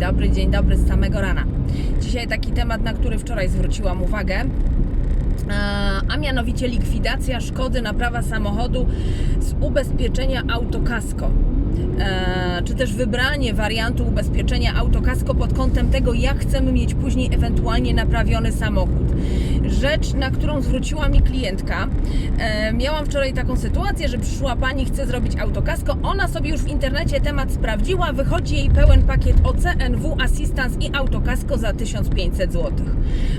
Dobry, dzień dobry z samego rana. Dzisiaj taki temat, na który wczoraj zwróciłam uwagę, e, a mianowicie likwidacja szkody naprawa samochodu z ubezpieczenia autokasko. E, Czy też wybranie wariantu ubezpieczenia autokasko pod kątem tego, jak chcemy mieć później ewentualnie naprawiony samochód. Rzecz, na którą zwróciła mi klientka. E, Miałam wczoraj taką sytuację, że przyszła pani, chce zrobić autokasko. Ona sobie już w internecie temat sprawdziła. Wychodzi jej pełen pakiet OC, NW, Assistance i autokasko za 1500 zł.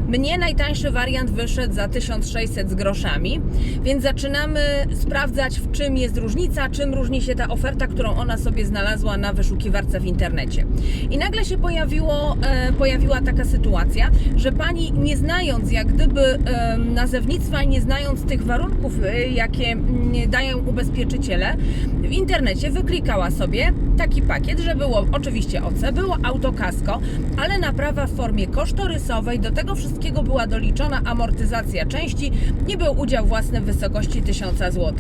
Mnie najtańszy wariant wyszedł za 1600 z groszami, więc zaczynamy sprawdzać, w czym jest różnica, czym różni się ta oferta, którą ona sobie znalazła na wyszukiwarce w internecie. I nagle się pojawiło, e, pojawiła taka sytuacja, że pani nie znając jak gdyby nazewnictwa nie znając tych warunków, e, jakie mm, dają ubezpieczyciele, w internecie wyklikała sobie taki pakiet, że było oczywiście OC, było autokasko, ale naprawa w formie kosztorysowej, do tego wszystkiego była doliczona amortyzacja części i był udział własny w wysokości 1000 zł.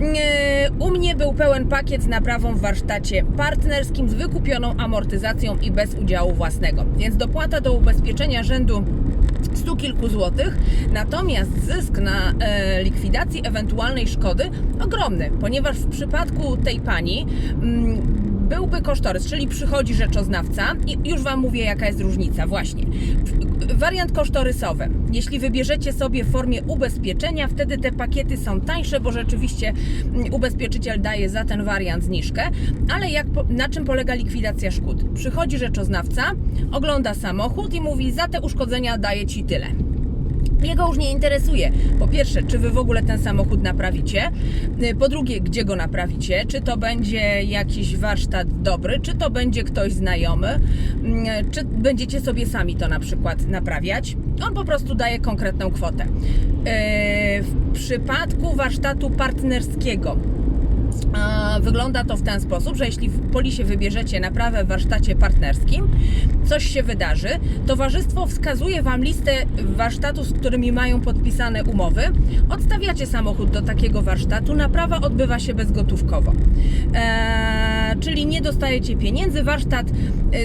Nie, U mnie był pełen pakiet z naprawą w warsztacie partnerskim z wykupioną amortyzacją i bez udziału własnego, więc dopłata do ubezpieczenia rzędu stu kilku złotych, natomiast zysk na e, likwidacji ewentualnej szkody ogromny, ponieważ w przypadku tej pani mm, byłby kosztorys, czyli przychodzi rzeczoznawca i już Wam mówię jaka jest różnica, właśnie. Wariant kosztorysowy. Jeśli wybierzecie sobie w formie ubezpieczenia, wtedy te pakiety są tańsze, bo rzeczywiście mm, ubezpieczyciel daje za ten wariant zniżkę, ale jak, na czym polega likwidacja szkód? Przychodzi rzeczoznawca, ogląda samochód i mówi za te uszkodzenia daje Ci tyle. Jego już nie interesuje. Po pierwsze, czy wy w ogóle ten samochód naprawicie? Y, Po drugie, gdzie go naprawicie? Czy to będzie jakiś warsztat dobry? Czy to będzie ktoś znajomy? Mm, Czy będziecie sobie sami to na przykład naprawiać? On po prostu daje konkretną kwotę. Yy, W przypadku warsztatu partnerskiego Wygląda to w ten sposób, że jeśli w polisie wybierzecie naprawę w warsztacie partnerskim, coś się wydarzy, towarzystwo wskazuje Wam listę warsztatów, z którymi mają podpisane umowy. Odstawiacie samochód do takiego warsztatu, naprawa odbywa się bezgotówkowo. Eee, czyli nie dostajecie pieniędzy, warsztat yy,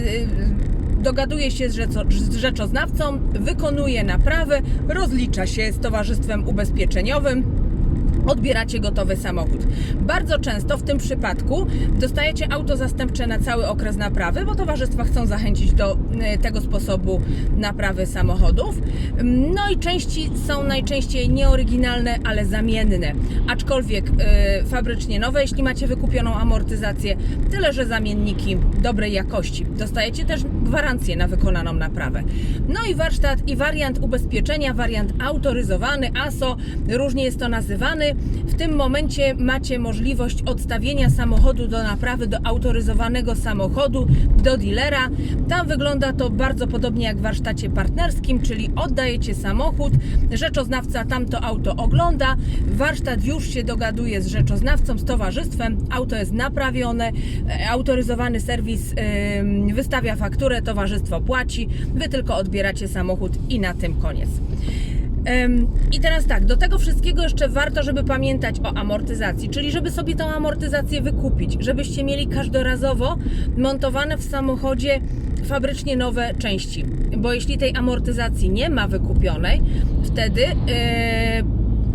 dogaduje się z, rzeczoznawcą, wykonuje naprawę, rozlicza się z towarzystwem ubezpieczeniowym odbieracie gotowy samochód. Bardzo często w tym przypadku dostajecie auto zastępcze na cały okres naprawy, bo towarzystwa chcą zachęcić do y, tego sposobu naprawy samochodów. No i części są najczęściej nieoryginalne, ale zamienne, aczkolwiek y, fabrycznie nowe, jeśli macie wykupioną amortyzację, tyle że zamienniki dobrej jakości. Dostajecie też gwarancję na wykonaną naprawę. No i warsztat i wariant ubezpieczenia, wariant autoryzowany, ASO, różnie jest to nazywany. W tym momencie macie możliwość odstawienia samochodu do naprawy do autoryzowanego samochodu, do dealera. Tam wygląda to bardzo podobnie jak w warsztacie partnerskim, czyli oddajecie samochód, rzeczoznawca tamto auto ogląda, warsztat już się dogaduje z rzeczoznawcą, z towarzystwem, auto jest naprawione, e, autoryzowany serwis wystawia fakturę, towarzystwo płaci, wy tylko odbieracie samochód i na tym koniec. I teraz tak, do tego wszystkiego jeszcze warto, żeby pamiętać o amortyzacji, czyli żeby sobie tą amortyzację wykupić, żebyście mieli każdorazowo montowane w samochodzie fabrycznie nowe części. Bo jeśli tej amortyzacji nie ma wykupionej, wtedy yy,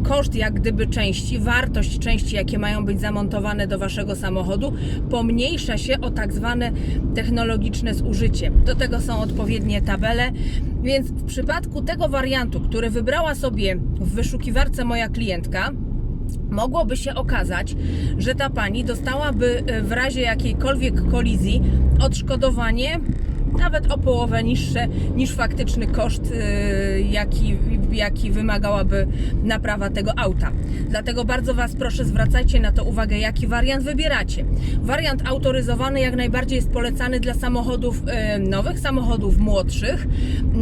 koszt jak gdyby części, wartość części, jakie mają być zamontowane do waszego samochodu, pomniejsza się o tak zwane technologiczne zużycie. Do tego są odpowiednie tabele, więc w przypadku tego wariantu, który wybrała sobie w wyszukiwarce moja klientka, mogłoby się okazać, że ta pani dostałaby e, w razie jakiejkolwiek kolizji odszkodowanie nawet o połowę niższe niż faktyczny koszt, e, jaki, jaki wymagałaby naprawa tego auta. Dlatego bardzo Was proszę, zwracajcie na to uwagę, jaki wariant wybieracie. Wariant autoryzowany jak najbardziej jest polecany dla samochodów e, nowych, samochodów młodszych,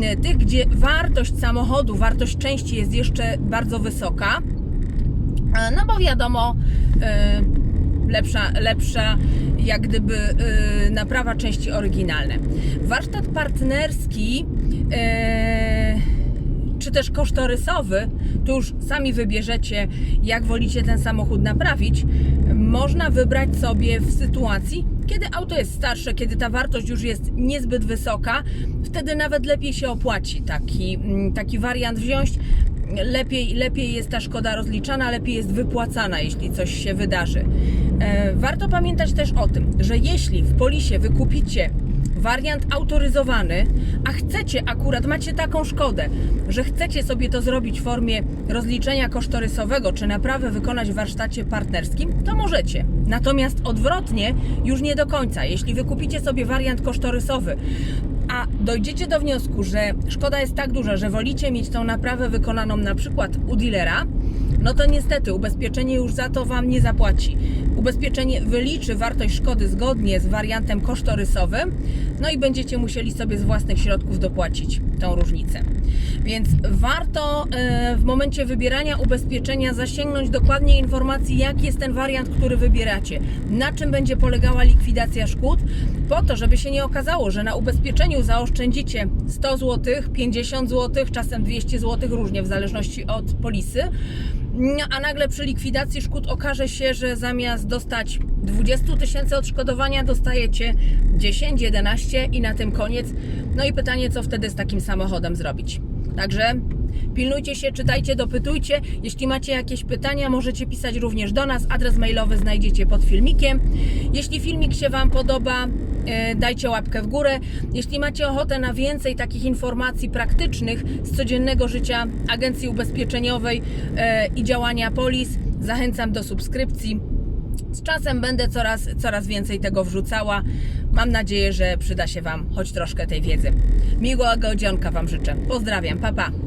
e, tych, gdzie wartość samochodu, wartość części jest jeszcze bardzo wysoka. E, No bo wiadomo, lepsza, lepsza jak gdyby e, naprawa części oryginalne. Warsztat partnerski e, czy też kosztorysowy, tu już sami wybierzecie, jak wolicie ten samochód naprawić, można wybrać sobie w sytuacji, Kiedy auto jest starsze, kiedy ta wartość już jest niezbyt wysoka, wtedy nawet lepiej się opłaci taki, mm, taki wariant wziąć. Lepiej, lepiej jest ta szkoda rozliczana, lepiej jest wypłacana, jeśli coś się wydarzy. E, Warto pamiętać też o tym, że jeśli w polisie wykupicie wariant autoryzowany, a chcecie akurat, macie taką szkodę, że chcecie sobie to zrobić w formie rozliczenia kosztorysowego, czy naprawę wykonać w warsztacie partnerskim, to możecie. Natomiast odwrotnie już nie do końca. Jeśli wykupicie sobie wariant kosztorysowy, a dojdziecie do wniosku, że szkoda jest tak duża, że wolicie mieć tą naprawę wykonaną na przykład u dealera, no to niestety ubezpieczenie już za to Wam nie zapłaci. Ubezpieczenie wyliczy wartość szkody zgodnie z wariantem kosztorysowym, no i będziecie musieli sobie z własnych środków dopłacić tą różnicę. Więc warto e, w momencie wybierania ubezpieczenia zasięgnąć dokładnie informacji, jaki jest ten wariant, który wybieracie, na czym będzie polegała likwidacja szkód, po to, żeby się nie okazało, że na ubezpieczeniu zaoszczędzicie 100 zł, 50 zł, czasem 200 zł, różnie w zależności od polisy, a nagle przy likwidacji szkód okaże się, że zamiast dostać 20 tysięcy odszkodowania, dostajecie 10, 11 i na tym koniec. No i pytanie, co wtedy z takim samochodem zrobić. Także pilnujcie się, czytajcie, dopytujcie. Jeśli macie jakieś pytania, możecie pisać również do nas. Adres mailowy znajdziecie pod filmikiem. Jeśli filmik się Wam podoba, e, dajcie łapkę w górę. Jeśli macie ochotę na więcej takich informacji praktycznych z codziennego życia agencji ubezpieczeniowej e, i działania polis, zachęcam do subskrypcji. Z czasem będę coraz, coraz więcej tego wrzucała. Mam nadzieję, że przyda się Wam choć troszkę tej wiedzy. Miłego odzionka Wam życzę. Pozdrawiam, pa pa.